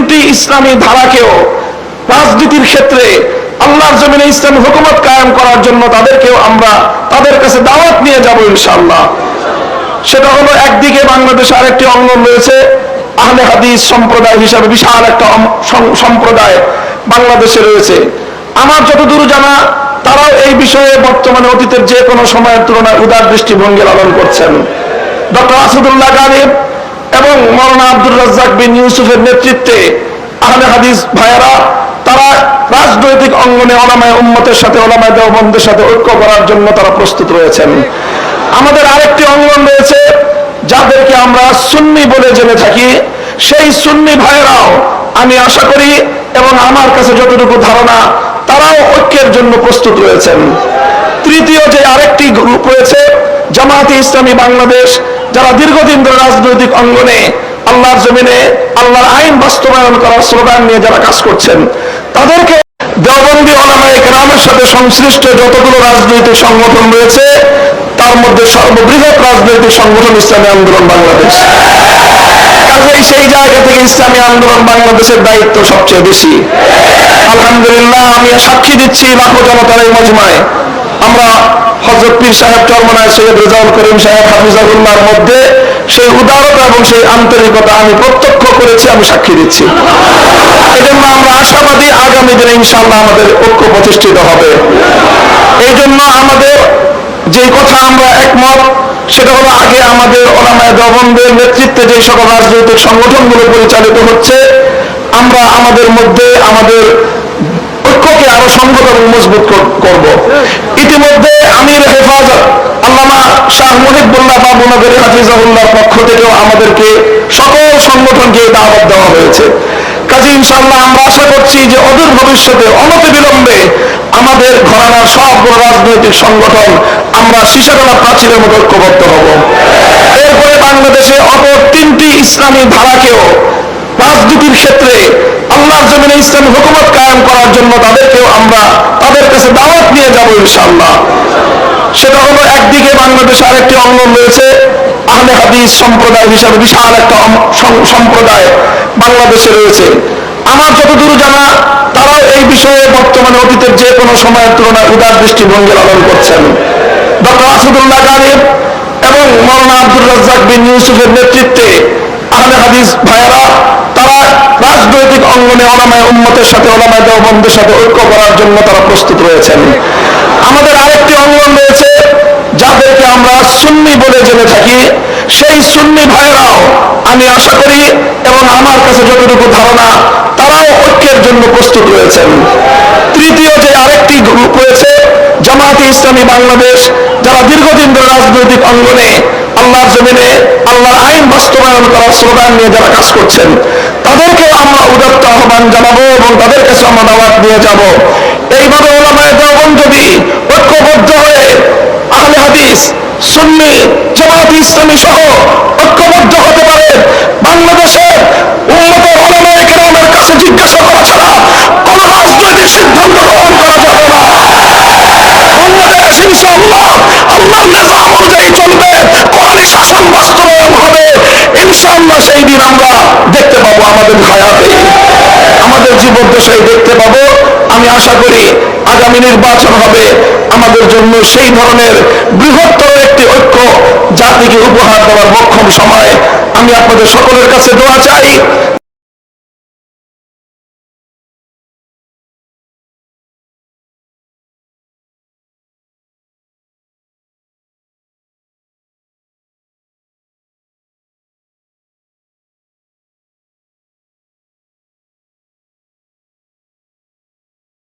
তিনটি ইসলামী ধারাকেও রাজনীতির ক্ষেত্রে আল্লাহর জমিনে ইসলামী হুকুমত কায়েম করার জন্য তাদেরকেও আমরা তাদের কাছে দাওয়াত নিয়ে যাব ইনশাআল্লাহ। সেটা হলো একদিকে বাংলাদেশে আরেকটি অঙ্গন রয়েছে, আহলে হাদিস সম্প্রদায় হিসাবে বিশাল একটা সম্প্রদায় বাংলাদেশে রয়েছে। আমার যতদূর জানা, তারাও এই বিষয়ে বর্তমানে অতীতের যে কোনো সময়ের তুলনায় উদার দৃষ্টিভঙ্গি লালন করছেন। ডক্টর আসাদুল্লাহ গালিব এবং মৌলানা আব্দুর রাজ্জাক বিন ইউসুফের নেতৃত্বে আহলে হাদিস ভাইয়ারা, তারা রাজনৈতিক অঙ্গনে ওলামায় উম্মতের সাথে, ওলামায় দেওবন্দের সাথে ঐক্য করার জন্য তারা প্রস্তুত রয়েছেন। আমাদের আরেকটি অঙ্গন রয়েছে, যাদেরকে আমরা সুন্নি বলে জেনে থাকি। সেই সুন্নি ভাইয়েরাও আমি আশা করি এবং আমার কাছে যতটুকু ধারণা, তারাও ঐক্যের জন্য প্রস্তুত রয়েছেন। তৃতীয় যে আরেকটি গ্রুপ রয়েছে, জামায়াতে ইসলামী বাংলাদেশ যারা দীর্ঘদিন ধরে রাজনৈতিক অঙ্গনে আল্লাহর জমিনে, আল্লাহর আইন বাস্তবায়ন করার স্লোগান নিয়ে যারা কাজ করছেন, তাদেরকে দেওবন্দি ওলামায়ে গ্রামের সাথে সংশ্লিষ্ট যতগুলো রাজনৈতিক সংগঠন রয়েছে, তার মধ্যে সর্ববৃহৎ রাজনৈতিক সংগঠন ইসলামী আন্দোলন বাংলাদেশ। কাজেই সেই জায়গা থেকে ইসলামী আন্দোলন বাংলাদেশের দায়িত্ব সবচেয়ে বেশি। আলহামদুলিল্লাহ, আমি সাক্ষী দিচ্ছি লাখো জনতার এই মজমায়। আমরা হজরত সাহেব চরমনায় সৈয়দ রেজাউল করিম সাহেব হাফিজাহুল্লাহর মধ্যে সেই উদারতা এবং সেই আন্তরিকতা আমি প্রত্যক্ষ করেছি, আমি সাক্ষী দিচ্ছি। এই জন্য আমরা আশাবাদী আগামী দিনে ইনশাআল্লাহ আমাদের ঐক্য প্রতিষ্ঠিত হবে। এই জন্য আমাদের যে কথা আমরা একমত, সেটা হলো আগে আমাদের ওলামায় দবন্দের নেতৃত্বে যে সকল রাজনৈতিক সংগঠনগুলো পরিচালিত হচ্ছে, আমরা আমাদের মধ্যে আমাদের ঐক্যকে আরও সংগত এবং মজবুত করব। ইতিমধ্যে আমির হেফাজত আল্লামা শাহ মুহিবুল্লাহ বাবুনগরী হাফিজাহুল্লাহর পক্ষ থেকেও আমাদেরকে সকল সংগঠনকে দাওয়াত দেওয়া হয়েছে। কাজে ইনশাআল্লাহ, আমরা আশা করছি যে অদূর ভবিষ্যতে অনতি বিলম্বে আমাদের ঘরানার সবগুলো রাজনৈতিক সংগঠন আমরা শিশাতলা প্রাচীরের মতো ঐক্যবদ্ধ হব। এরপরে বাংলাদেশে অপর তিনটি ইসলামী ধারাকেও রাজনীতির ক্ষেত্রে আল্লাহর জমিনে ইসলামী হুকুমত আমরা তাদের কাছে দাওয়াত নিয়ে যাব ইনশাআল্লাহ। সেটা হলো একদিকে বাংলাদেশে আরেকটি অঙ্গন রয়েছে, আহলে হাদিস সম্প্রদায় হিসাবে বিশাল একটা সম্প্রদায় বাংলাদেশে রয়েছে। আমার যতদূর জানা, তারাও এই বিষয়ে বর্তমানে অতীতের যে কোনো সময়ের তুলনায় উদার দৃষ্টিভঙ্গি লালন করছেন। ডক্টর আসাদুল্লাহ গালিব এবং মৌলানা আব্দুর রাজ্জাক বিন ইউসুফের নেতৃত্বে আহলে হাদিস ভাইয়ারা তারা রাজনৈতিক অঙ্গনে ওলামায় উম্মতের সাথে, ওলামায় দেওবন্দের সাথে ঐক্য করার জন্য তারা প্রস্তুত রয়েছেন। আমাদের আরেকটি অঙ্গন রয়েছে, যাদেরকে আমরা সুন্নি বলে জেনে থাকি। সেই সুন্নি ভাইয়েরাও, আমি আশা করি এবং আমার কাছে যতটুকু ধারণা, তারাও ঐক্যের জন্য প্রস্তুত রয়েছেন। তৃতীয় যে আরেকটি গ্রুপ রয়েছে, জামায়াতে ইসলামী বাংলাদেশ, যারা দীর্ঘদিন ধরে রাজনৈতিক অঙ্গনে আল্লাহর জমিনে, আল্লাহর আইন বাস্তবায়ন করার স্লোগান নিয়ে যারা কাজ করছেন তাদেরকেও আমরা উদাত্ত আহ্বান জানাব এবং তাদের কাছে আমরা দাওয়াত নিয়ে যাব। এইভাবে ওলামায় দেওয়ান যদি ঐক্যবদ্ধ হয়ে আহলে হাদিস, সুন্নি, জামাত ইসলামী সহ আমাদের দেখতে পাবো। আমি আশা করি আগামী নির্বাচন হবে। আমাদের জন্য সেই ধরনের বৃহত্তর একটি ঐক্য জাতিকে উপহার দেওয়ার মক্ষম সময়। আমি আপনাদের সকলের কাছে দোয়া চাই।